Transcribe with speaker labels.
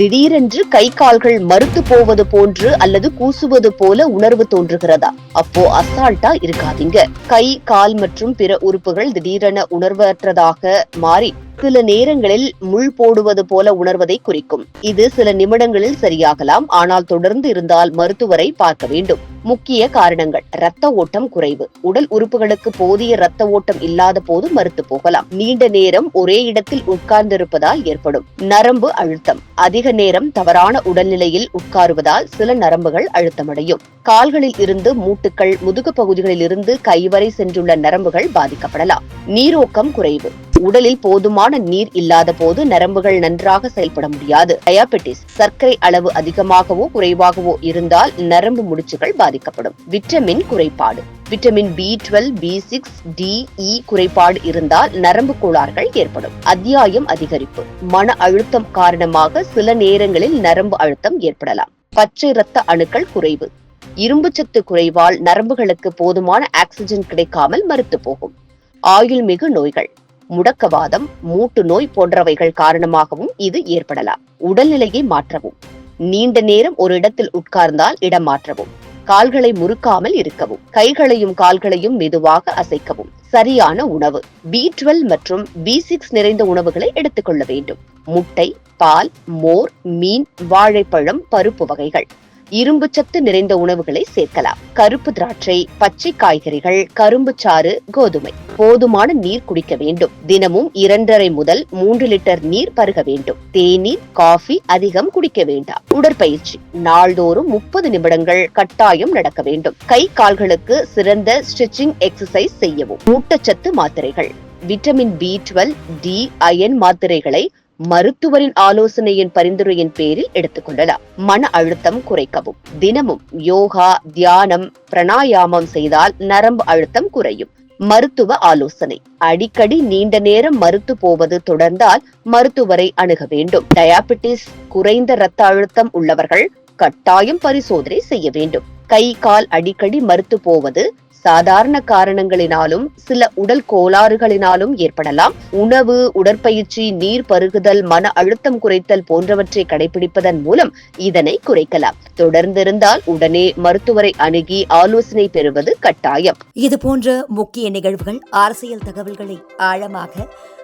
Speaker 1: திடீரென்று கை கால்கள் மறுத்து போவது போன்று அல்லது கூசுவது போல உணர்வு தோன்றுகிறதா? அப்போ அசால்ட்டா இருக்காதீங்க. கை கால் மற்றும் பிற உறுப்புகள் திடீரென உணர்வற்றதாக மாறி சில நேரங்களில் முள் போடுவது போல உணர்வதை குறிக்கும். இது சில நிமிடங்களில் சரியாகலாம் ஆனால் தொடர்ந்து இருந்தால் மருத்துவரை பார்க்க வேண்டும். முக்கிய காரணங்கள். இரத்த ஓட்டம் குறைவு. உடல் உறுப்புகளுக்கு போதிய இரத்த ஓட்டம் இல்லாத போது மறுத்து போகலாம். நீண்ட நேரம் ஒரே இடத்தில் உட்கார்ந்திருப்பதால் ஏற்படும் நரம்பு அழுத்தம். அதிக நேரம் தவறான உடல்நிலையில் உட்காருவதால் சில நரம்புகள் அழுத்தமடையும். கால்களில் இருந்து மூட்டுக்கள் முதுகு பகுதிகளில் இருந்து கைவரை சென்றுள்ள நரம்புகள் பாதிக்கப்படலாம். நீரோக்கம் குறைவு. உடலில் போதுமான நீர் இல்லாத போது நரம்புகள் நன்றாக செயல்பட முடியாது. டயாபெட்டிஸ் சர்க்கரை அளவு அதிகமாகவோ குறைவாகவோ இருந்தால் நரம்பு முடிச்சுகள் பாதிக்கப்படும். விட்டமின் குறைபாடு. Vitamin B twelve B six D E குறைபாடு இருந்தால் நரம்பு கோளாறுகள் ஏற்படும். அத்தியாயம் அதிகரிப்பு. மன அழுத்தம் காரணமாக சில நேரங்களில் நரம்பு அழுத்தம் ஏற்படலாம். பச்சை இரத்த அணுக்கள் குறைவு. இரும்புச்சத்து குறைவால் நரம்புகளுக்கு போதுமான ஆக்சிஜன் கிடைக்காமல் மறுத்து போகும். ஆயுள் மிகு நோய்கள். முடக்கவாதம் மூட்டு நோய் போன்றவைகள் காரணமாகவும் இது ஏற்படலாம். உடல்நிலையை மாற்றவும். நீண்ட நேரம் ஒரு இடத்தில் உட்கார்ந்தால் இடம் மாற்றவும். கால்களை முறுக்காமல் இருக்கவும். கைகளையும் கால்களையும் மெதுவாக அசைக்கவும். சரியான உணவு. பி டுவெல் மற்றும் பி சிக்ஸ் நிறைந்த உணவுகளை எடுத்துக்கொள்ள வேண்டும். முட்டை பால் மோர் மீன் வாழைப்பழம் பருப்பு வகைகள். இரும்பு சத்து நிறைந்த உணவுகளை சேர்க்கலாம். கருப்பு திராட்சை பச்சை காய்கறிகள் கரும்பு சாறு கோதுமை. போதுமான நீர் குடிக்க வேண்டும். தினமும் இரண்டரை முதல் மூன்று லிட்டர் நீர் பருக வேண்டும். தேநீர் காஃபி அதிகம் குடிக்க வேண்டாம். உடற்பயிற்சி. நாள்தோறும் முப்பது நிமிடங்கள் கட்டாயம் நடக்க வேண்டும். கை கால்களுக்கு சிறந்த ஸ்ட்ரெச்சிங் எக்ஸசைஸ் செய்யவும். ஊட்டச்சத்து மாத்திரைகள். Vitamin B twelve D iron மாத்திரைகளை மருத்துவரின் ஆலோசனையின் பரிந்துரையின் பேரில் எடுத்துக்கொள்ளலாம். மன அழுத்தம் குறைக்கவும். தினமும் யோகா தியானம் பிராணாயாமம் செய்தால் நரம்பு அழுத்தம் குறையும். மருத்துவ ஆலோசனை. அடிக்கடி நீண்ட நேரம் மறுத்து போவது தொடர்ந்தால் மருத்துவரை அணுக வேண்டும். டயாபெட்டிஸ் குறைந்த இரத்த அழுத்தம் உள்ளவர்கள் கட்டாயம் பரிசோதனை செய்ய வேண்டும். கை கால் அடிக்கடி மறுத்து போவது சாதாரண காரணங்களினாலும் சில உடல் கோளாறுகளினாலும் ஏற்படலாம். உணவு உடற்பயிற்சி நீர் பருகுதல் மன அழுத்தம் குறைத்தல் போன்றவற்றை கடைபிடிப்பதன் மூலம் இதனை குறைக்கலாம். தொடர்ந்திருந்தால் உடனே மருத்துவரை அணுகி ஆலோசனை பெறுவது கட்டாயம்.
Speaker 2: இது போன்ற முக்கிய நிகழ்வுகள் அரசியல் தகவல்களை ஆழமாக